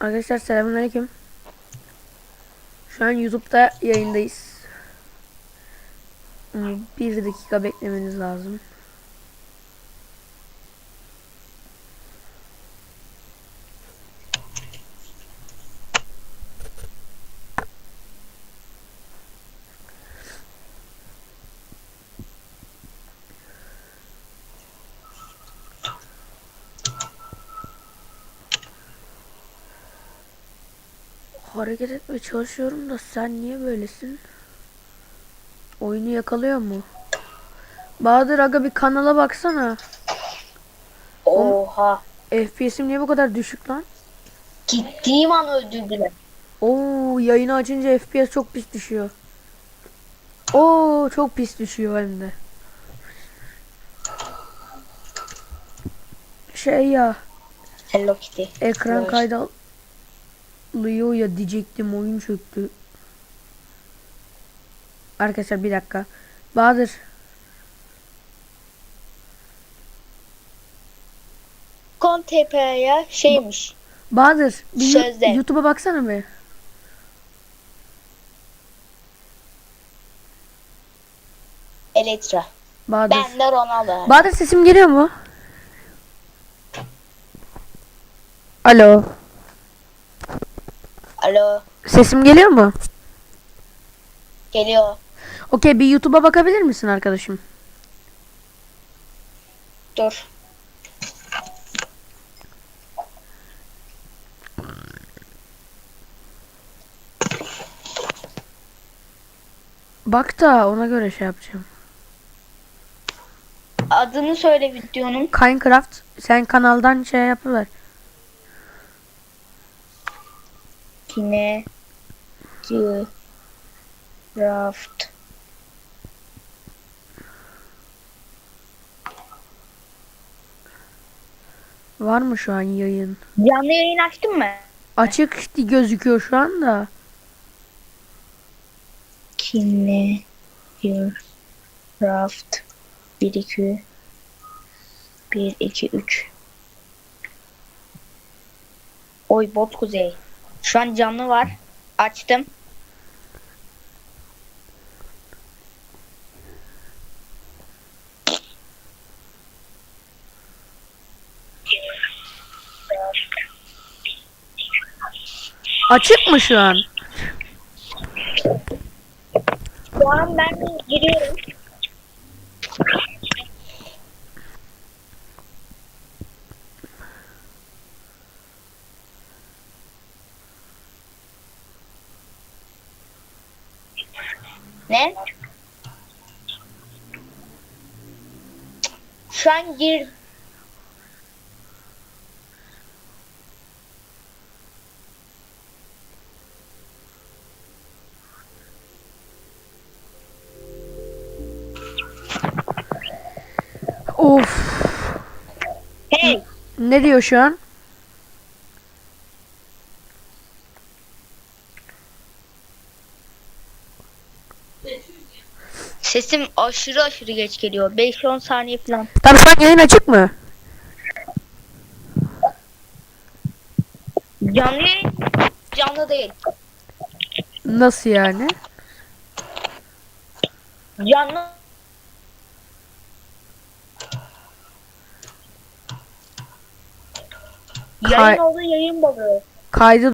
Arkadaşlar selamünaleyküm. Şu an YouTube'da yayındayız. Bir dakika beklemeniz lazım. Hareket etmeye çalışıyorum da sen niye böylesin? Oyunu yakalıyor mu? Bahadır aga bir kanala baksana. Oha. FPS'im niye bu kadar düşük lan? Gittiğim an öldürdüler. Oo yayını açınca FPS çok pis düşüyor. Oo çok pis düşüyor hem de. Şey ya Hello Kitty. ekran kaydı alıyor ya diyecektim oyun çöktü. Arkadaşlar bir dakika. Bahadır Kon TP'ye şeymiş. Bahadır bir. YouTube'a baksana bir. Elektra. Bahadır. Ben de Ronaldo. Bahadır sesim geliyor mu? Alo. Alo. Sesim geliyor mu? Geliyor. Okey bir YouTube'a bakabilir misin arkadaşım? Dur. Bak da ona göre şey yapacağım. Adını söyle videonun. Kinecraft sen kanaldan şey yapıver. Kine. Craft. Var mı şu an yayın? Canlı yayın açtın mı? Açık gözüküyor şu anda. Kine. Craft. 1 2 1 2 3 Oy bot kuzey. Şu an canlı var. Açtım. Açık mı şu an? Şu an ben giriyorum. Ne? Şu an gir. Of. Hey. Ne diyor şu an? Sesim aşırı aşırı geç geliyor. 5-10 saniye falan. Tabii şu an yayın açık mı? Canlı yayın. Canlı değil. Nasıl yani? Canlı. Kay- Yayın oldu yayın balığı. Kaydı